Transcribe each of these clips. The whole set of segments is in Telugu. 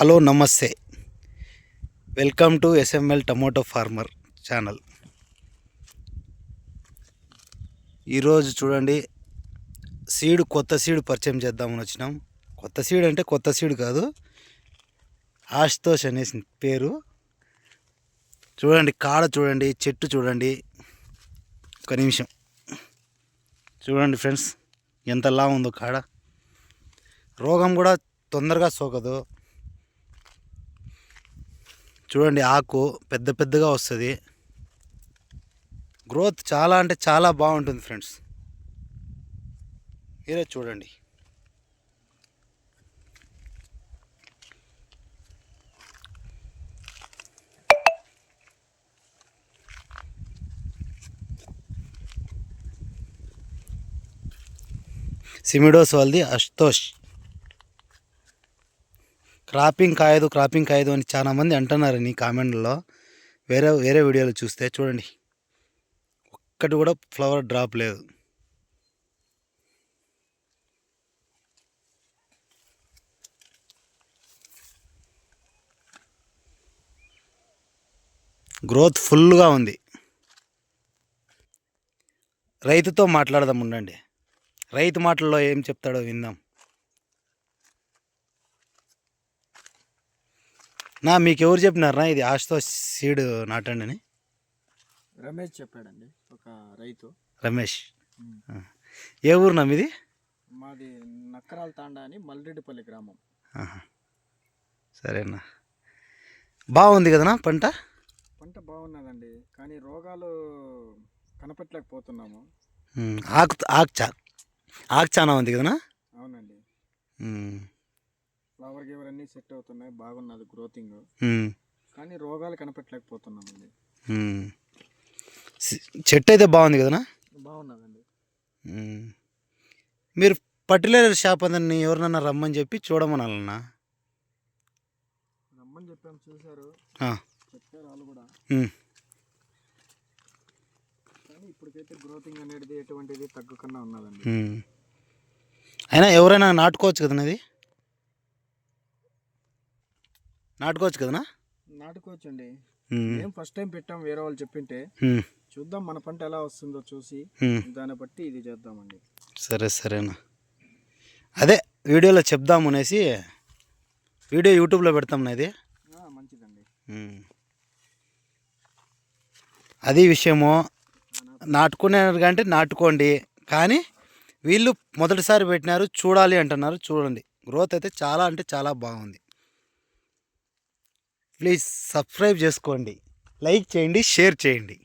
హలో నమస్తే. Welcome to SML tomato farmer channel. ఈరోజు చూడండి సీడ్ కొత్త సీడ్ పరిచయం చేద్దామని వచ్చినాం. కొత్త సీడ్ అంటే కొత్త సీడ్ కాదు ఆశుతోష్ అనేసి పేరు. చూడండి కాడ చూడండి చెట్టు చూడండి. ఒక నిమిషం. చూడండి ఫ్రెండ్స్ ఎంతలా ఉందో కాడ. రోగం కూడా తొందరగా సోకదు. చూడండి ఆకు పెద్ద పెద్దగా వస్తుంది. గ్రోత్ చాలా అంటే చాలా బాగుంటుంది ఫ్రెండ్స్. మీరే చూడండి. సిమిడోస్ వాళ్ళది అష్టోష్ క్రాపింగ్ కాయదు క్రాపింగ్ కాయదు అని చాలామంది అంటున్నారు నీ కామెంట్లో. వేరే వేరే వీడియోలు చూస్తే చూడండి. ఒక్కటి కూడా ఫ్లవర్ డ్రాప్ లేదు. గ్రోత్ ఫుల్గా ఉంది. రైతుతో మాట్లాడదాం ఉండండి. రైతు మాటల్లో ఏం చెప్తాడో విందాం. నా మీకు ఎవరు చెప్పినారా? ఇది ఆశతో సీడ్ నాటండి అని. రమేష్ చెప్పాడండి ఒక రైతు. రమేష్. ఏ ఊరునా మీది? మాది నక్కరాల తాండా అని మల్రెడ్డిపల్లి గ్రామం. సరేనా. బాగుంది కదనా పంట? పంట బాగున్నదండి కానీ రోగాలు కనపెట్టలేకపోతున్నాము. ఆకు ఆకు చా ఆకు చాలా ఉంది కదనా? అవునండి. ఫ్లవర్ గివర్ అన్నీ సెట్ అవుతున్నాయి బాగున్నది గ్రోతింగ్ కానీ రోగాలు కనపెట్టలేకపోతున్నామండి. చెట్టు అయితే బాగుంది కదనా? బాగున్నదండి. మీరు పర్టికులర్ షాప్ అతన్ని ఎవరినన్నా రమ్మని చెప్పి చూడమనాలన్నా? రమ్మని చెప్పాం చూశారు. చెప్పారు వాళ్ళు కూడా. కానీ ఇప్పటికైతే గ్రోతింగ్ అనేది ఎటువంటిది తగ్గకుండా ఉన్నదండి. అయినా ఎవరైనా నాటుకోవచ్చు కదనా ఇది నాటుకోవచ్చు కదనా? నాటుకోవచ్చండి. ఉమ్, మేము ఫస్ట్ టైం పెట్టాం వేరే వాళ్ళు చెప్పింటే. చూద్దాం మన పంట ఎలా వస్తుందో చూసి. దాన్ని బట్టి ఇది చేద్దామండి. సరే సరేనా. అదే వీడియోలో చెప్దాము అనేసి వీడియో యూట్యూబ్లో పెడతాం ఇది? మంచిదండి. అది విషయము నాటుకునే అంటే నాటుకోండి. కానీ వీళ్ళు మొదటిసారి పెట్టినారు చూడాలి అంటున్నారు చూడండి. గ్రోత్ అయితే చాలా అంటే చాలా బాగుంది. ప్లీజ్ సబ్స్క్రైబ్ చేసుకోండి. లైక్ చేయండి షేర్ చేయండి.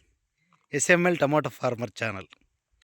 SML tomato farmer channel.